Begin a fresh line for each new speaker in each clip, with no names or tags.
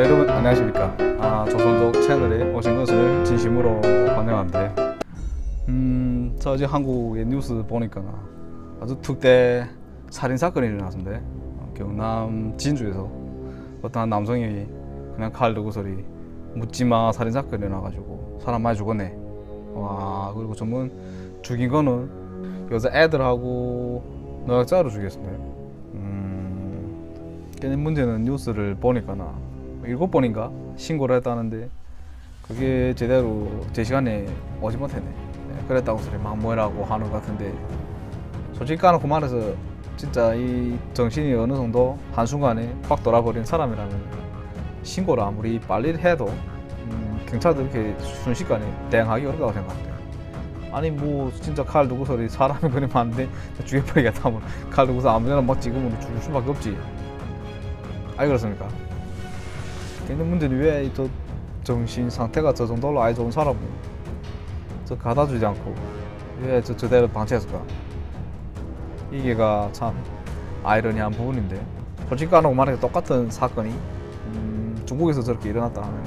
자 여러분 안녕하십니까? 아, 조선족 채널에 오신 것을 진심으로 환영합니다. 음, 저 어제 한국의 뉴스 보니까 아주 특대 살인 사건이 일어났습니다. 어, 경남 진주에서. 어떤 한 남성이 그냥 칼 들고 소리 묻지마 살인 사건이 일어나가지고 사람 많이 죽었네. 와 그리고 전문 죽인 거는 여자 애들하고 노약자로 죽였습니다. 음, 근데 문제는 뉴스를 보니까나 일곱 번인가 신고를 했다는데 그게 제대로 제 시간에 오지 못했네. 네, 그랬다고 소리 막 뭐라고 하는 것 같은데 솔직히 까놓고 말해서 진짜 이 정신이 어느 정도 한순간에 확 돌아버린 사람이라면 신고를 아무리 빨리 해도 음, 경찰도 이렇게 순식간에 대응하기 어렵다고 생각합니다. 아니 뭐 진짜 칼 두고 소리 사람이 안 돼. 죽여버리겠다 하면 칼 두고서 아무데나 막 찍으면 죽을 수밖에 없지. 아니 그렇습니까? 근데 문제는 왜저 정신 상태가 저 정도로 아예 좋은 사람은 저 가다 주지 않고 왜 저 저대로 방치했을까? 이게가 참 아이러니한 부분인데 솔직히 말해서 똑같은 사건이 음, 중국에서 저렇게 일어났다 하면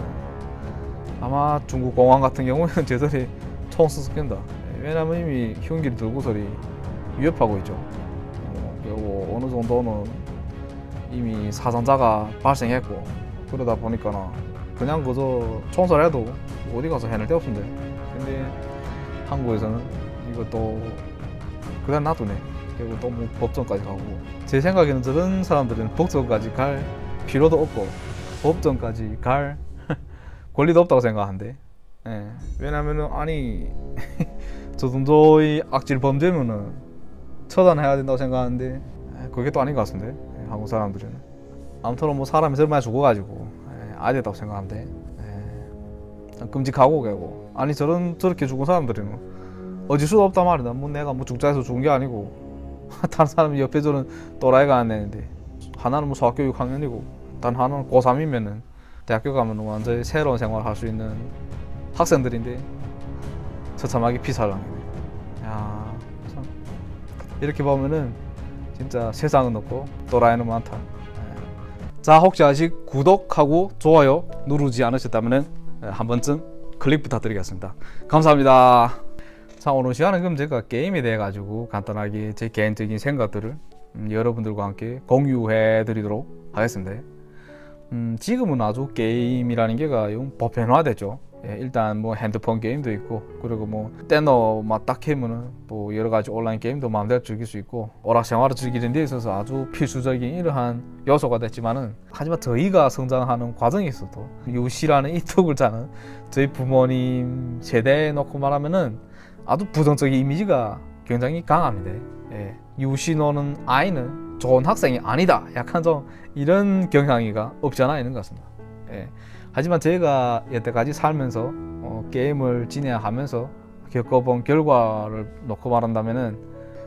아마 중국 공항 같은 경우에는 제들이 총 수습된다. 왜냐면 이미 흉기를 들고서리 위협하고 있죠. 어, 그리고 어느 정도는 이미 사상자가 발생했고 그러다 보니까는 그냥 그저 총살해도 어디 가서 해낼 데 없는데 근데 한국에서는 이것도 그냥 놔두네. 결국 또뭐 법정까지 가고. 제 생각에는 저런 사람들은 법정까지 갈 필요도 없고 법정까지 갈 권리도 없다고 생각하는데. 예. 왜냐면은 아니 저 정도의 악질 범죄면은 처단해야 된다고 생각하는데 예, 그게 또 아닌 것 같은데 예, 한국 사람들은 아무튼 뭐 사람이 저런 많이 죽어가지고 예, 아야 됐다고 생각하는데 예, 참 끔찍하고 그고. 아니 저런 저렇게 죽은 사람들은 어질 수도 없단 말이다 뭐 내가 뭐 죽자해서 죽은 게 아니고. 다른 사람이 옆에 저는 또라이가 안 되는데. 하나는 뭐 소학교 6학년이고 단 하나는 고3이면은 대학교 가면 완전히 새로운 생활을 할 수 있는 학생들인데. 처참하게 피살당이네. 야, 참. 이렇게 보면은 진짜 세상은 없고 또라이는 많다. 예. 자, 혹시 아직 구독하고 좋아요 누르지 않으셨다면 한 번쯤 클릭 부탁드리겠습니다. 감사합니다. 자, 오늘 시간은 그럼 제가 게임에 대해 가지고 간단하게 제 개인적인 생각들을 음, 여러분들과 함께 공유해 드리도록 하겠습니다. 음, 지금은 아주 게임이라는 게가 용 보편화됐죠. 예, 일단 뭐 핸드폰 게임도 있고 그리고 뭐 떼너만 딱 하면은 뭐 여러 가지 온라인 게임도 마음대로 즐길 수 있고 오락 생활을 즐기는 데 있어서 아주 필수적인 이러한 요소가 됐지만은 하지만 저희가 성장하는 과정에 있어도 유시라는 이 톡을 짜는 저희 부모님 세대에 놓고 말하면은 아주 부정적인 이미지가 굉장히 강합니다. 예. 유시 노는 아이는 좋은 학생이 아니다. 약간 좀 이런 경향이가 없지 않아 있는 것 같습니다. 예. 하지만 제가 여태까지 살면서 어, 게임을 진행하면서 겪어본 결과를 놓고 말한다면은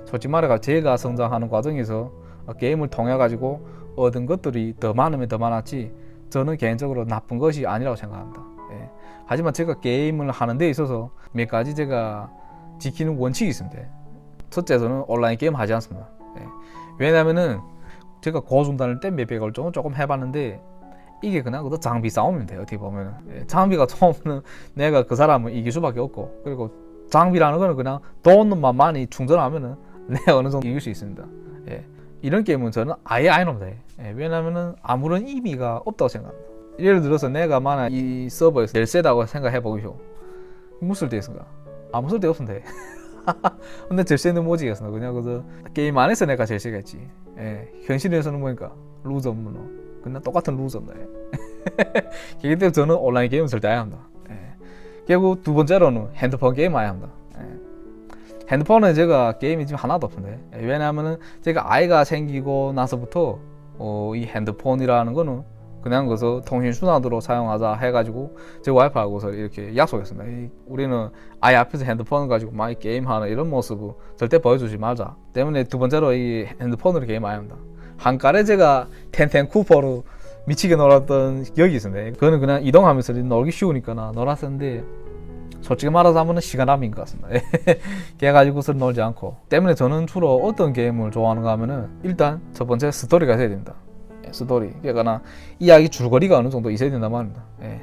솔직히 말해가 제가 성장하는 과정에서 어, 게임을 통해 가지고 얻은 것들이 더 많으면 더 많았지 저는 개인적으로 나쁜 것이 아니라고 생각합니다. 예. 하지만 제가 게임을 하는 데 있어서 몇 가지 제가 지키는 원칙이 있습니다. 첫째서는 온라인 게임 하지 않습니다. 예. 왜냐면은 제가 고중단을 때 몇백을 조금 조금 해봤는데 이게 그냥 그저 장비 싸움인데 어떻게 보면은 예, 장비가 좋으면 내가 그 사람을 이길 수밖에 없고 그리고 장비라는 거는 그냥 돈만 많이 충전하면은 내가 어느 정도 이길 수 있습니다. 예, 이런 게임은 저는 아예 안 합니다. 예, 왜냐면은 아무런 의미가 없다고 생각합니다. 예를 들어서 내가 만약 이 서버에서 제일 세다고 생각해 보시오. 무슨 데 있습니까? 아무 쓸데 없는데. 근데 제일 세는 뭐지겠어? 그냥 그저 게임 안에서 내가 제일 세겠지. 예, 현실에서는 뭐니까 루저 문어. 그냥 똑같은 루저인데. 그렇기 때문에 저는 온라인 게임은 절대 안 합니다. 예. 그리고 두 번째로는 핸드폰 게임 안 합니다. 예. 핸드폰은 제가 게임이 지금 하나도 없는데 예, 왜냐하면은 제가 아이가 생기고 나서부터 어, 이 핸드폰이라는 거는 그냥 그서 통신 수단으로 사용하자 해가지고 제 와이프하고서 이렇게 약속했습니다. 이, 우리는 아이 앞에서 핸드폰을 가지고 막 게임하는 이런 모습을 절대 보여주지 말자. 때문에 두 번째로 이 핸드폰으로 게임 안 합니다. 한가래 제가 텐텐 쿠퍼로 미치게 놀았던 기억이 있습니다. 그거는 그냥 이동하면서 놀기 쉬우니까 나 놀았었는데 솔직히 말해서 하면 시간 낭비인 것 같습니다. 그래가지고서 놀지 않고 때문에 저는 주로 어떤 게임을 좋아하는가 하면은 일단 첫 번째 스토리가 있어야 됩니다. 예, 스토리. 그러니까 이야기 줄거리가 어느 정도 있어야 된단 말입니다. 예.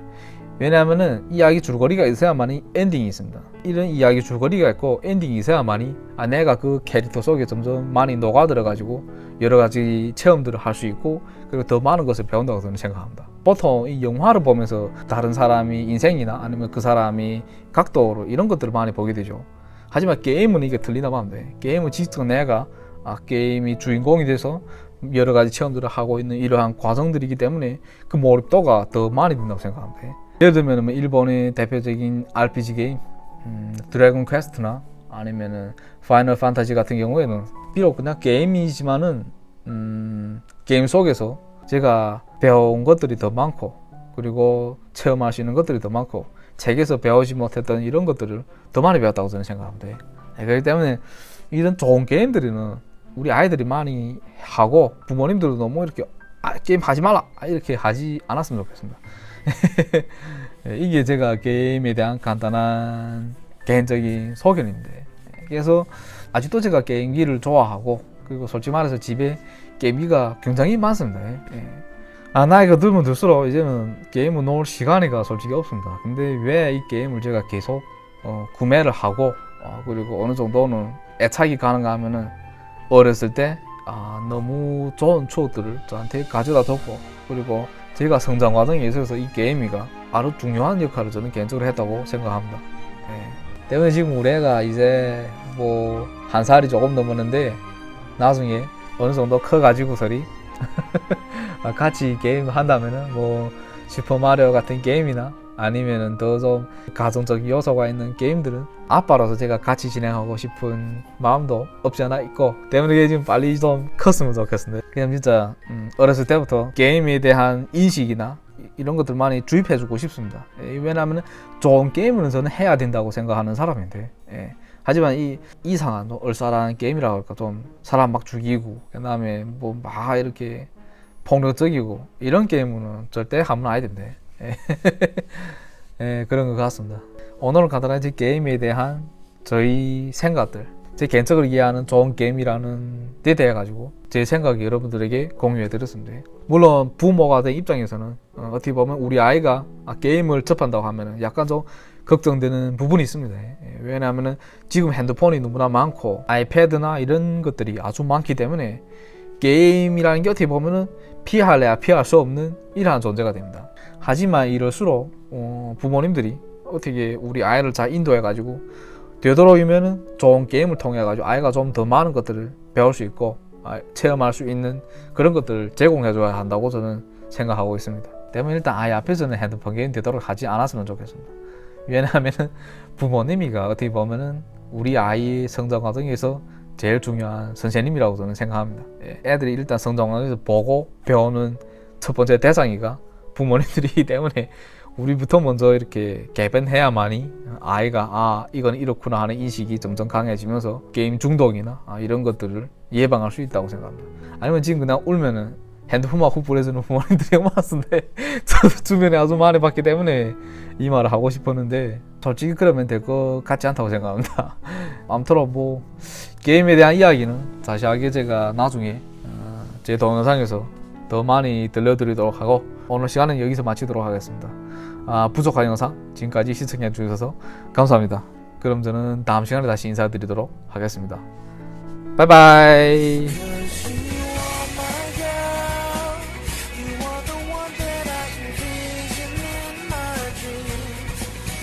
왜냐하면은 이야기 줄거리가 있어야만이 엔딩이 있습니다. 이런 이야기 줄거리가 있고 엔딩이 있어야만이 아 내가 그 캐릭터 속에 점점 많이 녹아들어 가지고 여러 가지 체험들을 할 수 있고 그리고 더 많은 것을 배운다고 저는 생각합니다. 보통 이 영화를 보면서 다른 사람이 인생이나 아니면 그 사람이 각도로 이런 것들을 많이 보게 되죠. 하지만 게임은 이게 틀리다 말면 돼. 게임은 직접 내가 아, 게임이 주인공이 돼서 여러 가지 체험들을 하고 있는 이러한 과정들이기 때문에 그 몰입도가 더 많이 된다고 생각합니다. 예를 들면 뭐 일본의 대표적인 RPG 게임 음, 드래곤 퀘스트나 아니면은 파이널 판타지 같은 경우에는 비록 그냥 게임이지만은 음, 게임 속에서 제가 배운 것들이 더 많고 그리고 체험할 수 있는 것들이 더 많고 책에서 배우지 못했던 이런 것들을 더 많이 배웠다고 저는 생각합니다. 네, 그렇기 때문에 이런 좋은 게임들은 우리 아이들이 많이 하고 부모님들도 너무 이렇게 아, 게임 하지 말라 이렇게 하지 않았으면 좋겠습니다. 예, 이게 제가 게임에 대한 간단한 개인적인 소견인데 그래서 아직도 제가 게임기를 좋아하고 그리고 솔직히 말해서 집에 게임기가 굉장히 많습니다. 예. 아 나이가 들면 들수록 이제는 게임을 놓을 시간이가 솔직히 없습니다. 근데 왜 이 게임을 제가 계속 어, 구매를 하고 어, 그리고 어느 정도는 애착이 가는가 하면은 어렸을 때 아, 너무 좋은 추억들을 저한테 가져다 줬고 그리고 제가 성장 과정에 있어서 이 게임이가 아주 중요한 역할을 저는 개인적으로 했다고 생각합니다. 예. 때문에 지금 우리 애가 이제 뭐 한 살이 조금 넘었는데 나중에 어느 정도 커가지고서리 아, 같이 게임 한다면은 뭐 슈퍼마리오 같은 게임이나 아니면은 더 좀 가정적인 요소가 있는 게임들은 아빠로서 제가 같이 진행하고 싶은 마음도 없지 않아 있고 때문에 지금 빨리 좀 컸으면 좋겠습니다. 그냥 진짜 음, 어렸을 때부터 게임에 대한 인식이나 이- 이런 것들 많이 주입해주고 싶습니다. 예, 왜냐하면 좋은 게임은 저는 해야 된다고 생각하는 사람인데 예. 하지만 이 이상한 뭐 얼싸한 게임이라고 할까 좀 사람 막 죽이고 그다음에 뭐 막 이렇게 폭력적이고 이런 게임은 절대 하면. 예. 예, 그런 것 같습니다. 오늘은 간단하게 게임에 대한 저희 생각들, 제 개인적으로 이해하는 좋은 게임이라는 데 대해 가지고 제 생각이 여러분들에게 공유해 드렸습니다. 물론 부모가 된 입장에서는 어, 어떻게 보면 우리 아이가 아, 게임을 접한다고 하면 약간 좀 걱정되는 부분이 있습니다. 예, 왜냐하면 지금 핸드폰이 너무나 많고 아이패드나 이런 것들이 아주 많기 때문에 게임이라는 게 어떻게 보면은 피할래야 피할 수 없는 이러한 존재가 됩니다. 하지만 이럴수록 어, 부모님들이 어떻게 우리 아이를 잘 인도해 가지고 되도록이면은 좋은 게임을 통해 가지고 아이가 좀 더 많은 것들을 배울 수 있고 아, 체험할 수 있는 그런 것들을 제공해 줘야 한다고 저는 생각하고 있습니다. 때문에 일단 아이 앞에서는 핸드폰 게임 되도록 하지 않았으면 좋겠습니다. 왜냐하면은 부모님이가 어떻게 보면은 우리 아이의 성장 과정에서 제일 중요한 선생님이라고 저는 생각합니다. 예, 애들이 일단 성장 과정에서 보고 배우는 첫 번째 대상이가 부모님들이기 때문에 우리부터 먼저 이렇게 개변해야만이 아이가 아 이건 이렇구나 하는 인식이 점점 강해지면서 게임 중독이나 아, 이런 것들을 예방할 수 있다고 생각합니다. 아니면 지금 그냥 울면은 핸드폰만 훅 보내주는 부모님들이 많았는데 저도 주변에 아주 많이 봤기 때문에 이 말을 하고 싶었는데 솔직히 그러면 될 것 같지 않다고 생각합니다. 아무쪼록 뭐 게임에 대한 이야기는 자세하게 제가 나중에 어, 제 동영상에서 더 많이 들려드리도록 하고 오늘 시간은 여기서 마치도록 하겠습니다. 아, 부족한 영상 지금까지 시청해 주셔서 감사합니다. 그럼 저는 다음 시간에 다시 인사드리도록 하겠습니다. 바이바이.